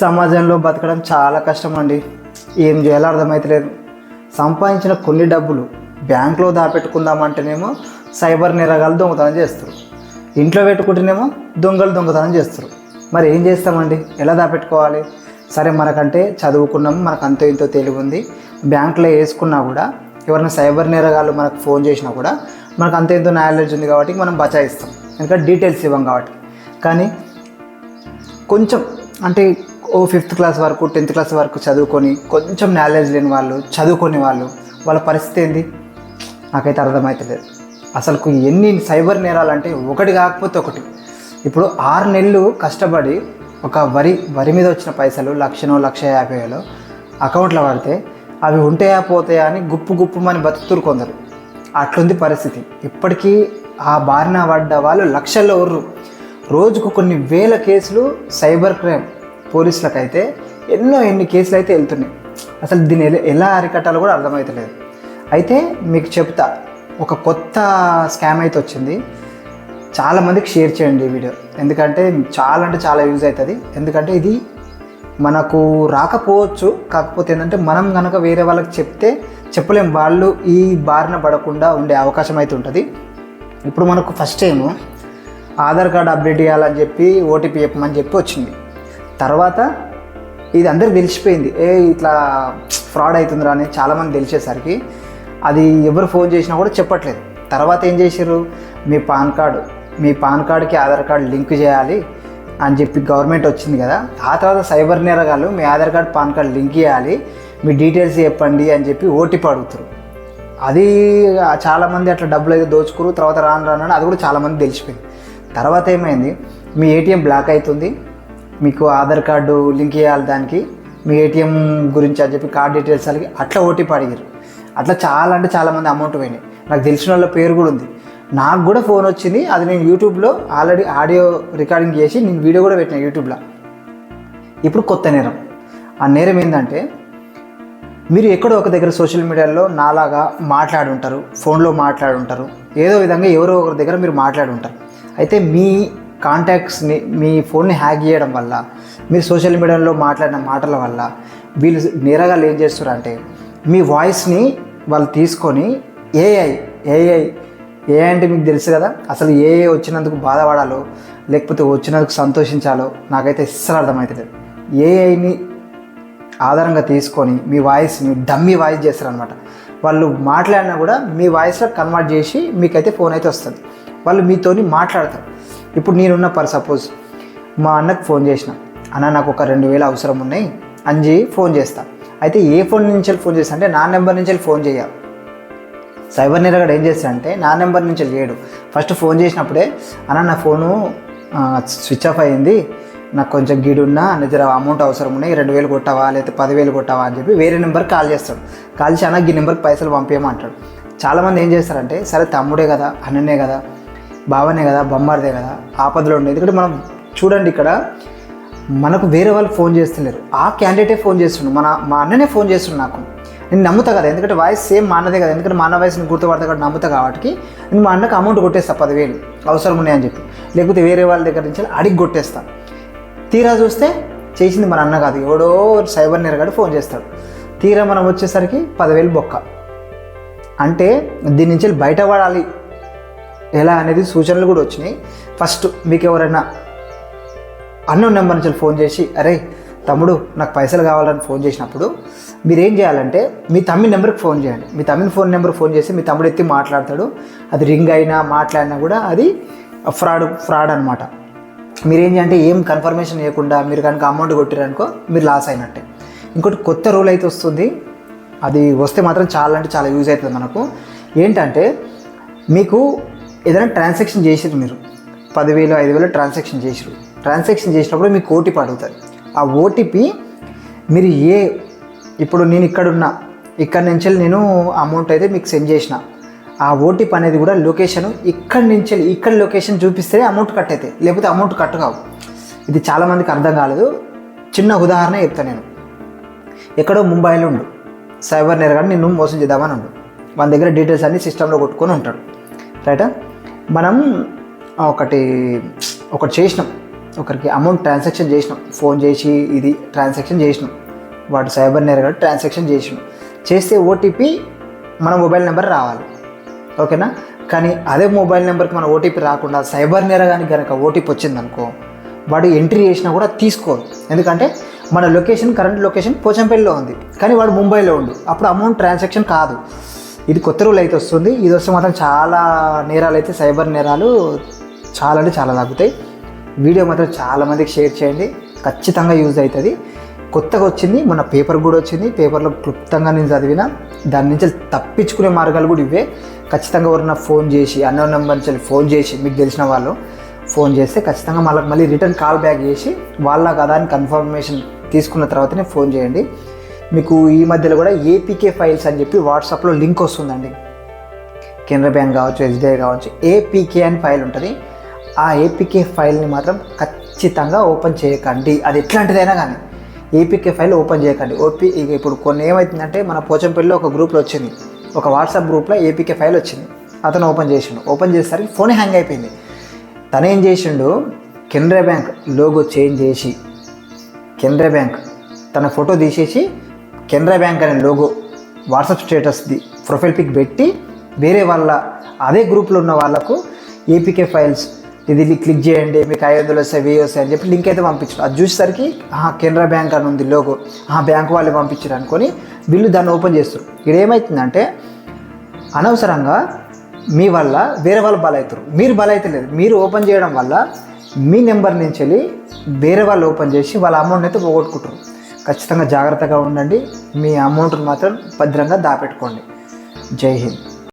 సమాజంలో బతకడం చాలా కష్టం అండి ఏం చేయాలో అర్థమవుతలేదు సంపాదించిన కొన్ని డబ్బులు బ్యాంక్లో దాపెట్టుకుందామంటేనేమో సైబర్ నిరగాలు దొంగతనం చేస్తారు. ఇంట్లో పెట్టుకుంటేనేమో దొంగలు దొంగతనం చేస్తారు. మరి ఏం చేస్తామండి? ఎలా దాపెట్టుకోవాలి? సరే మనకంటే చదువుకున్నాం మనకు అంతో ఇంతో తెలివి ఉంది. బ్యాంకులో వేసుకున్నా కూడా ఎవరైనా సైబర్ నేరగాళ్ళు మనకు ఫోన్ చేసినా కూడా మనకు అంత ఎంతో నాలెడ్జ్ ఉంది కాబట్టి మనం బచాయిస్తాం. ఎందుకంటే డీటెయిల్స్ ఇవ్వం కాబట్టి. కానీ కొంచెం అంటే ఓ ఫిఫ్త్ క్లాస్ వరకు టెన్త్ క్లాస్ వరకు చదువుకొని కొంచెం నాలెడ్జ్ లేని వాళ్ళు చదువుకొని వాళ్ళు వాళ్ళ పరిస్థితి ఏంది? నాకైతే అర్థమవుతలేదు అసలు ఎన్ని సైబర్ నేరాలంటే ఒకటి కాకపోతే ఒకటి. ఇప్పుడు ఆరు నెలలు కష్టపడి ఒక వరి వరి మీద వచ్చిన పైసలు లక్షనో లక్ష యాభై వేలో అకౌంట్లో పడితే అవి ఉంటాయా పోతాయా అని గుప్పు గుప్పుమని బతుకుతురు కొందరు. అట్లుంది పరిస్థితి. ఇప్పటికీ ఆ బారిన పడ్డ వాళ్ళు లక్షల్లో ఉర్రు రోజుకు కొన్ని వేల కేసులు సైబర్ క్రైమ్. పోలీసులకైతే ఎన్నో ఎన్ని కేసులు అయితే వెళ్తున్నాయి. అసలు దీన్ని ఎలా- ఎలా అరికట్టాలో కూడా అర్థమవుతలేదు అయితే మీకు చెప్తా ఒక కొత్త స్కామ్ అయితే వచ్చింది. చాలామందికి షేర్ చేయండి ఈ వీడియో. ఎందుకంటే చాలా అంటే చాలా యూజ్ అవుతుంది. ఎందుకంటే ఇది మనకు రాకపోవచ్చు. కాకపోతే ఏంటంటే మనం కనుక వేరే వాళ్ళకి చెప్తే చెప్పలేం. వాళ్ళు ఈ బారిన పడకుండా ఉండే అవకాశం అయితే ఉంటుంది. ఇప్పుడు మనకు first time Aadhaar card update చేయాలని చెప్పి ఓటీపీ చెప్పమని చెప్పి వచ్చింది. తర్వాత ఇది అందరికి తెలిసిపోయింది. ఏ ఇట్లా ఫ్రాడ్ అవుతుందిరా అని చాలామంది తెలిసేసరికి అది ఎవరు ఫోన్ చేసినా కూడా చెప్పట్లేదు. తర్వాత ఏం చేశారు మీ పాన్ కార్డు మీ పాన్ కార్డుకి ఆధార్ కార్డు లింక్ చేయాలి అని చెప్పి గవర్నమెంట్ వచ్చింది కదా. ఆ తర్వాత సైబర్ నేరగాళ్ళు మీ Aadhaar card PAN card link చేయాలి మీ డీటెయిల్స్ చెప్పండి అని చెప్పి ఓటీపీ అడుగుతారు అది చాలామంది అట్లా డబ్బులు అయితే దోచుకురు తర్వాత రాను రాను అని అది కూడా చాలామంది తెలిసిపోయింది. తర్వాత ఏమైంది? మీ ఏటీఎం బ్లాక్ అవుతుంది. మీకు ఆధార్ కార్డు లింక్ చేయాలి దానికి మీ ఏటీఎం గురించి అని చెప్పి కార్డ్ డీటెయిల్స్ అడిగి అట్లా ఓటీపీ అడిగారు. అట్లా చాలా అంటే చాలామంది అమౌంట్ పోయినాయి. నాకు తెలిసిన వాళ్ళ పేరు కూడా ఉంది. నాకు కూడా ఫోన్ వచ్చింది. అది నేను యూట్యూబ్లో ఆల్రెడీ ఆడియో రికార్డింగ్ చేసి నేను వీడియో కూడా పెట్టిన యూట్యూబ్లో ఇప్పుడు కొత్త నేరం. ఆ నేరం ఏంటంటే మీరు ఎక్కడో ఒక దగ్గర సోషల్ మీడియాలో నాలాగా మాట్లాడి ఉంటారు ఫోన్లో మాట్లాడి ఉంటారు. ఏదో విధంగా ఎవరో ఒకరి దగ్గర మీరు మాట్లాడి ఉంటారు. అయితే మీ కాంటాక్ట్స్ని మీ ఫోన్ని హ్యాక్ చేయడం వల్ల మీరు సోషల్ మీడియాలో మాట్లాడిన మాటల వల్ల వీళ్ళు నేరగా ఏం చేస్తారు అంటే మీ వాయిస్ని వాళ్ళు తీసుకొని ఏఐ ఏఐ ఏ అంటే మీకు తెలుసు కదా? అసలు ఏ వచ్చినందుకు బాధపడాలో లేకపోతే వచ్చినందుకు సంతోషించాలో నాకైతే అస్సలు అర్థమవుతలేదు ఏఐని ఆధారంగా తీసుకొని మీ వాయిస్ని డమ్మీ వాయిస్ చేస్తారనమాట వాళ్ళు మాట్లాడినా కూడా మీ వాయిస్లో కన్వర్ట్ చేసి మీకైతే ఫోన్ అయితే వస్తుంది. వాళ్ళు మీతోని మాట్లాడతారు. ఇప్పుడు నేనున్న పర్ సపోజ్ మా అన్నకు ఫోన్ చేసిన. అన్న నాకు ఒక రెండు వేలు అవసరం ఉన్నాయి. అని ఫోన్ చేస్తా. అయితే ఏ ఫోన్ నుంచి ఫోన్ చేస్తా అంటే నా నెంబర్ నుంచి ఫోన్ చేయాలి. సైబర్ నేరగాడు ఏం చేస్తాడంటే నా నెంబర్ నుంచి లేడు ఫస్ట్ ఫోన్ చేసినప్పుడే అన్న నా ఫోను స్విచ్ ఆఫ్ అయింది. నాకు కొంచెం గిడున్నా నిద్ర అమౌంట్ అవసరం ఉన్నాయి. రెండు వేలు కొట్టావా? లేకపోతే పదివేలు కొట్టావా? అని చెప్పి వేరే నెంబర్కి కాల్ చేస్తాడు. కాల్ చేసి అన్న ఈ నెంబర్కి పైసలు పంపేయమంటాడు. చాలామంది ఏం చేస్తారంటే సరే తమ్ముడే కదా అన్ననే కదా. బావనే కదా బొమ్మారిదే కదా ఆపదలో ఉండేది ఎందుకంటే మనం చూడండి ఇక్కడ మనకు వేరే వాళ్ళు ఫోన్ చేస్తున్నారు ఆ క్యాండిడేటే ఫోన్ చేస్తుండు. మన మా అన్ననే ఫోన్ చేస్తుండు నాకు. నేను నమ్ముతా కదా ఎందుకంటే వాయిస్ సేమ్ మా అన్నదే కదా. ఎందుకంటే మా అన్న వాయిస్ని గుర్తుపడతా కాబట్టి నమ్ముతా కాబట్టి నేను మా అన్నకు అమౌంట్ కొట్టేస్తా పదివేలు. అవసరం ఉన్నాయని చెప్పి. లేకపోతే వేరే వాళ్ళ దగ్గర నుంచి అడిగి కొట్టేస్తా. తీరా చూస్తే చేసింది మన అన్న కాదు. ఎవడో సైబర్ నేరగాడు ఫోన్ చేస్తాడు. తీరా మనం వచ్చేసరికి పదివేలు బొక్క. అంటే దీని నుంచి బయటపడాలి. ఎలా అనేది సూచనలు కూడా వచ్చినాయి. ఫస్ట్ మీకు ఎవరైనా అన్నో నెంబర్ నుంచి ఫోన్ చేసి అరే తమ్ముడు నాకు పైసలు కావాలని ఫోన్ చేసినప్పుడు మీరు ఏం చేయాలంటే మీ తమ్మి నెంబర్కి ఫోన్ చేయండి. మీ తమ్మిని ఫోన్ నెంబర్ ఫోన్ చేసి మీ తమ్ముడు ఎత్తి మాట్లాడతాడు. అది రింగ్ అయినా మాట్లాడినా కూడా అది ఫ్రాడ్ ఫ్రాడ్ అనమాట మీరేం ఏం చేయాలంటే ఏం కన్ఫర్మేషన్ చేయకుండా మీరు కనుక అమౌంట్ కొట్టారనుకో మీరు లాస్ అయినట్టే. ఇంకోటి కొత్త రూల్ అయితే వస్తుంది. అది వస్తే మాత్రం చాలా అంటే చాలా యూజ్ అవుతుంది మనకు. ఏంటంటే మీకు ఏదైనా ట్రాన్సాక్షన్ చేసారు మీరు. పదివేలు ఐదు వేలు ట్రాన్సాక్షన్ చేసారు ట్రాన్సాక్షన్ చేసినప్పుడు మీకు ఓటీపీ అడుగుతారు. ఆ ఓటీపీ మీరు ఏ ఇప్పుడు నేను ఇక్కడ ఉన్నా ఇక్కడ నుంచి నేను అమౌంట్ అయితే మీకు సెండ్ చేసిన ఆ ఓటీపీ అనేది కూడా లొకేషన్ ఇక్కడి నుంచి ఇక్కడ లొకేషన్ చూపిస్తే అమౌంట్ కట్ అవుతాయి లేకపోతే అమౌంట్ కట్ కావు. ఇది చాలామందికి అర్థం కాలేదు. చిన్న ఉదాహరణ చెప్తాను నేను. ఎక్కడో ముంబైలో ఉండు. సైబర్ నేరగాడు నిన్ను మోసం చేద్దామని ఉండు. మన దగ్గర డీటెయిల్స్ అన్ని సిస్టంలో కొట్టుకొని ఉంటాడు. రైటా మనం ఒకటి ఒకటి చేసినాం. ఒకరికి అమౌంట్ ట్రాన్సాక్షన్ చేసినాం. ఫోన్ చేసి ఇది ట్రాన్సాక్షన్ చేసినాం. వాడు సైబర్ నేరగా ట్రాన్సాక్షన్ చేసినాం. చేస్తే ఓటీపీ మన మొబైల్ నెంబర్ రావాలి. ఓకేనా? కానీ అదే మొబైల్ నెంబర్కి మన ఓటీపీ రాకుండా సైబర్ నేరగానికి కనుక ఓటీపీ వచ్చిందనుకో వాడు ఎంట్రీ చేసినా కూడా తీసుకోదు. ఎందుకంటే మన లొకేషన్ కరెంట్ లొకేషన్ పోచంపల్లిలో ఉంది. కానీ వాడు ముంబైలో ఉండు. అప్పుడు అమౌంట్ ట్రాన్సాక్షన్ కాదు. ఇది కొత్త రూల్ అయితే వస్తుంది. ఇది వస్తే మాత్రం చాలా నేరాలు అయితే సైబర్ నేరాలు చాలా అంటే చాలా తగ్గుతాయి వీడియో మాత్రం చాలా మందికి షేర్ చేయండి. ఖచ్చితంగా యూజ్ అవుతుంది. కొత్తగా వచ్చింది మన పేపర్ కూడా వచ్చింది. పేపర్లో క్లుప్తంగా నేను చదివిన. దాని నుంచి తప్పించుకునే మార్గాలు కూడా ఇవే. ఖచ్చితంగా ఎవరైనా ఫోన్ చేసి అన్నోన్ నెంబర్ నుంచి ఫోన్ చేసి మీకు తెలిసిన వాళ్ళు ఫోన్ చేస్తే ఖచ్చితంగా మళ్ళీ మళ్ళీ రిటర్న్ కాల్ బ్యాక్ చేసి వాళ్ళ కదా అని కన్ఫర్మేషన్ తీసుకున్న తర్వాతనే ఫోన్ చేయండి. మీకు ఈ మధ్యలో కూడా ఏపీకే ఫైల్స్ అని చెప్పి వాట్సాప్లో లింక్ వస్తుందండి. కెనరా బ్యాంక్ కావచ్చు ఎస్బీఐ కావచ్చు ఏపీకే అని ఫైల్ ఉంటుంది. ఆ ఏపీకే ఫైల్ని మాత్రం ఖచ్చితంగా ఓపెన్ చేయకండి. అది ఎట్లాంటిదైనా కానీ ఏపీకే ఫైల్ ఓపెన్ చేయకండి. ఓపీ ఇప్పుడు కొన్ని ఏమవుతుందంటే మన పోచంపల్లిలో ఒక గ్రూప్లో వచ్చింది. ఒక వాట్సాప్ గ్రూప్లో ఏపీకే ఫైల్ వచ్చింది. అతను ఓపెన్ చేసిండు. ఓపెన్ చేసేసరికి ఫోన్ హ్యాంగ్ అయిపోయింది. తను ఏం చేసిండు? కెనరా బ్యాంక్ లోగో చేంజ్ చేసి కెనరా బ్యాంక్ తన ఫోటో తీసేసి కెనరా బ్యాంక్ అనే లోగో వాట్సాప్ స్టేటస్ది ప్రొఫైల్ పిక్ పెట్టి వేరే వాళ్ళ అదే గ్రూప్లో ఉన్న వాళ్ళకు ఏపీకే ఫైల్స్ ఇది క్లిక్ చేయండి మీకు ఐదు వందలు వస్తాయి వెయ్యి వస్తాయి అని చెప్పి లింక్ అయితే పంపించారు. అది చూసేసరికి కెనరా బ్యాంక్ అని ఉంది లోగో ఆ బ్యాంక్ వాళ్ళే పంపించారు అనుకొని వీళ్ళు దాన్ని ఓపెన్ చేస్తారు. ఇక్కడ ఏమవుతుందంటే అనవసరంగా మీ వల్ల వేరే వాళ్ళు బలవుతారు మీరు బలైతలేదు. మీరు ఓపెన్ చేయడం వల్ల మీ నెంబర్ నుంచి వెళ్ళి వేరే వాళ్ళు ఓపెన్ చేసి వాళ్ళ అమౌంట్ అయితే పోగొట్టుకుంటారు. ఖచ్చితంగా జాగ్రత్తగా ఉండండి. మీ అమౌంట్ని మాత్రం భద్రంగా దాపెట్టుకోండి. జై హింద్.